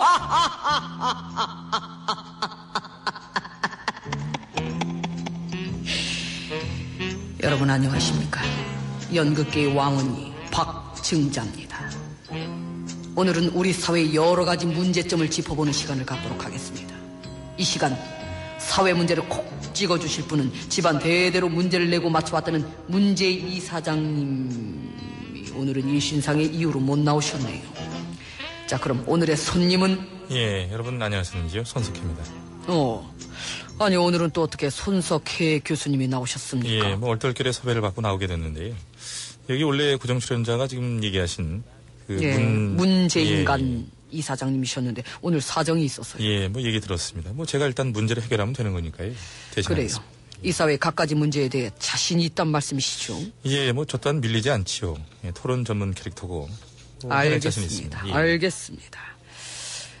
여러분 안녕하십니까? 연극계의 왕언니 박증자입니다. 오늘은 우리 사회의 여러 가지 문제점을 짚어보는 시간을 갖도록 하겠습니다. 이 시간 사회 문제를 콕 찍어주실 분은 집안 대대로 문제를 내고 맞춰왔다는 문제 이사장님이 오늘은 일신상의 이유로 못 나오셨네요. 자 그럼 오늘의 손님은 예, 여러분 안녕하셨는지요? 손석희입니다. 어 아니 오늘은 또 어떻게 손석혜 교수님이 나오셨습니까? 예, 뭐 얼떨결에 섭외를 받고 나오게 됐는데요. 여기 원래 고정 출연자가 지금 얘기하신 그 예, 문, 문제인간 이사장님이셨는데 오늘 사정이 있어서요. 예, 예, 뭐 얘기 들었습니다. 뭐 제가 일단 문제를 해결하면 되는 거니까요. 대신 그래요. 하겠습니다. 이 사회 각가지 문제에 대해 자신이 있단 말씀이시죠? 예, 뭐 저 또한 밀리지 않지요. 예, 토론 전문 캐릭터고. 자신 알겠습니다. 예. 알겠습니다.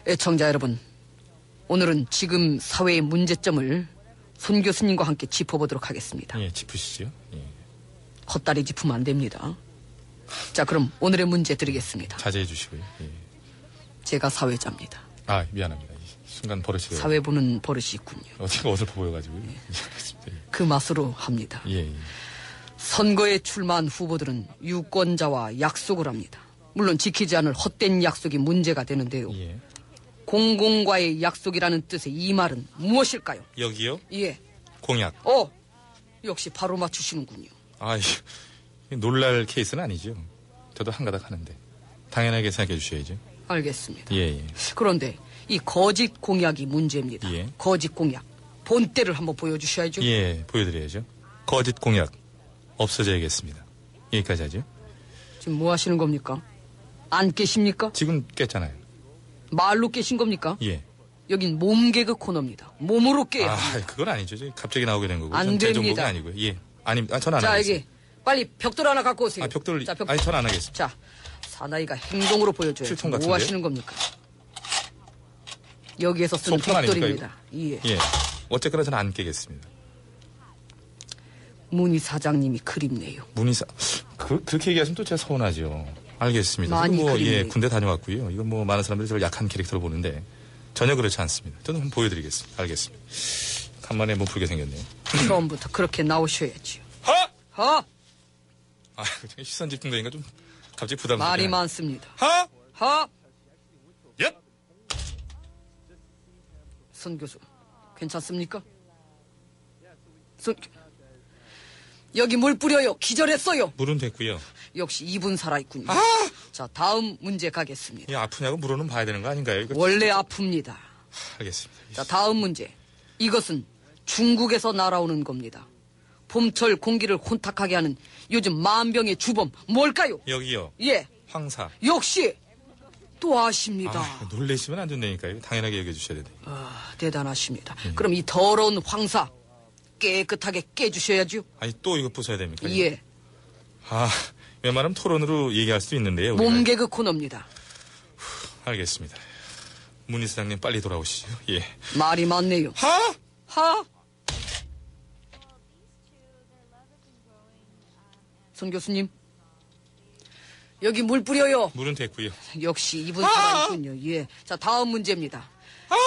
애청자 여러분, 오늘은 지금 사회의 문제점을 손 교수님과 함께 짚어보도록 하겠습니다. 예, 짚으시죠. 예. 헛다리 짚으면 안 됩니다. 자, 그럼 오늘의 문제 드리겠습니다. 자제해 주시고요. 예. 제가 사회자입니다. 아, 미안합니다. 이 순간 버릇이. 사회 보는 버릇이 있군요. 어디가 어설퍼 보여가지고. 미안했습니다. 그 맛으로 합니다. 예, 예. 선거에 출마한 후보들은 유권자와 약속을 합니다. 물론 지키지 않을 헛된 약속이 문제가 되는데요. 예. 공공과의 약속이라는 뜻의 이 말은 무엇일까요? 여기요? 예. 공약. 어, 역시 바로 맞추시는군요. 아, 이 놀랄 케이스는 아니죠. 저도 한 가닥 하는데. 당연하게 생각해 주셔야죠. 알겠습니다. 예, 예. 그런데 이 거짓 공약이 문제입니다. 예. 거짓 공약. 본때를 한번 보여주셔야죠. 예, 보여드려야죠. 거짓 공약 없어져야겠습니다. 여기까지 하죠. 지금 뭐 하시는 겁니까? 안 깨십니까? 지금 깼잖아요. 말로 깨신 겁니까? 예. 여긴 몸개그 코너입니다. 몸으로 깨야 아. 그건 아니죠. 저 갑자기 나오게 된 거고. 안전 됩니다. 아니고요. 예. 아니, 아, 전안 자, 하겠습니다. 여기 빨리 벽돌 하나 갖고 오세요. 아, 벽돌, 자, 벽... 아니, 전 안 하겠습니다. 자, 사나이가 행동으로 보여줘요. 뭐 같은데요? 하시는 겁니까? 여기에서 쓰는 소품 아닙니까, 벽돌입니다. 예. 예. 어쨌거나 저는 안 깨겠습니다. 문희 사장님이 그립네요. 문의사, 그, 그렇게 얘기하시면 또 제가 서운하죠. 알겠습니다. 많이 뭐, 그립네요. 예, 군대 다녀왔고요. 이건 뭐, 많은 사람들이 저를 약한 캐릭터로 보는데, 전혀 그렇지 않습니다. 저는 한번 보여드리겠습니다. 알겠습니다. 간만에 못 풀게 생겼네요. 처음부터 그렇게 나오셔야지요. 하! 하! 아, 시선 집중되니까 좀, 갑자기 부담스럽네. 말이 많습니다. 하! 하! 얏! 손 교수, 괜찮습니까? 손, 여기 물 뿌려요. 기절했어요. 물은 됐고요. 역시 이분 살아있군요. 아! 자, 다음 문제 가겠습니다. 이 아프냐고 물어는 봐야 되는 거 아닌가요? 이거 원래 아픕니다. 알겠습니다. 자, 다음 문제. 이것은 중국에서 날아오는 겁니다. 봄철 공기를 혼탁하게 하는 요즘 만병의 주범 뭘까요? 여기요. 예, 황사. 역시 또 아십니다. 아, 놀래시면 안 된다니까요. 당연하게 얘기해 주셔야 돼요. 아, 대단하십니다. 음. 그럼 이 더러운 황사 깨끗하게 깨주셔야죠. 아니, 또 이거 부숴야 됩니까? 예, 아, 웬만하면 토론으로 얘기할 수도 있는데요. 몸개그 코너입니다. 알겠습니다. 문희 사장님 빨리 돌아오시죠. 예. 말이 많네요. 하! 하! 손 교수님, 여기 물 뿌려요. 물은 됐고요. 역시 이분 살아있군요. 예. 자, 다음 문제입니다.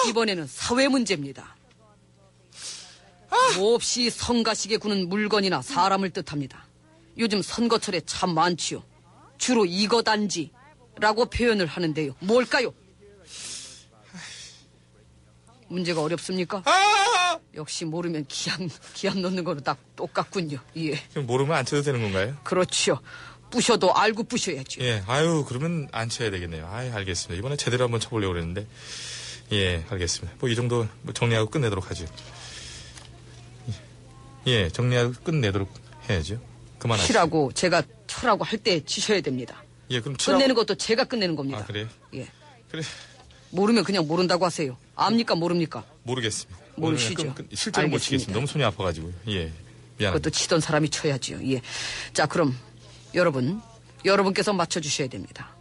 이번에는 사회 문제입니다. 몹시 성가시게 구는 물건이나 사람을 뜻합니다. 요즘 선거철에 참 많지요. 주로 이거 단지라고 표현을 하는데요. 뭘까요? 문제가 어렵습니까? 아! 역시 모르면 기합, 기합 넣는 거로 딱 똑같군요. 예. 그럼 모르면 안 쳐도 되는 건가요? 그렇죠. 부셔도 알고 부셔야죠. 예. 아유, 그러면 안 쳐야 되겠네요. 아이, 알겠습니다. 이번에 제대로 한번 쳐보려고 그랬는데. 예, 알겠습니다. 뭐 이 정도 뭐 정리하고 끝내도록 하죠. 예, 정리하고 끝내도록 해야죠. 그만하시죠. 치라고 제가 쳐라고 할 때 치셔야 됩니다. 예, 그럼 치라고. 끝내는 것도 제가 끝내는 겁니다. 아, 그래요? 예. 그래. 모르면 그냥 모른다고 하세요. 압니까 모릅니까? 모르겠습니다. 모르시죠? 그럼 끝- 실제로 못 알겠습니다. 치겠습니다. 너무 손이 아파가지고요. 예. 미안합니다. 그것도 치던 사람이 쳐야지요. 예. 자, 그럼 여러분, 여러분께서 맞춰 주셔야 됩니다.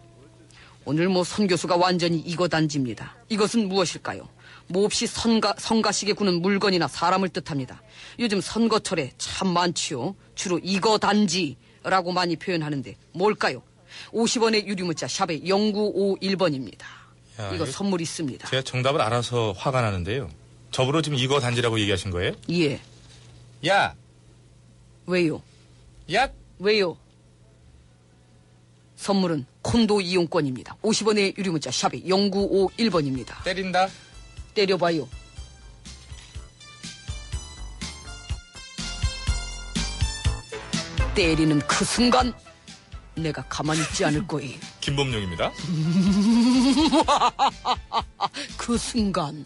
오늘 뭐손 교수가 완전히 이거 단지입니다. 이것은 무엇일까요? 몹시 선가, 성가시게 구는 물건이나 사람을 뜻합니다. 요즘 선거철에 참 많지요. 주로 이거 단지라고 많이 표현하는데 뭘까요? 50원의 유리문자 샵의 0951번입니다. 자, 이거 선물 있습니다. 제가 정답을 알아서 화가 나는데요. 저보러 지금 이거 단지라고 얘기하신 거예요? 예. 야! 왜요? 야! 왜요? 선물은 콘도 이용권입니다. 50원의 유료 문자 샵이 0951번입니다. 때린다? 때려봐요. 때리는 그 순간 내가 가만히 있지 않을 거예요. 김범용입니다. 그 순간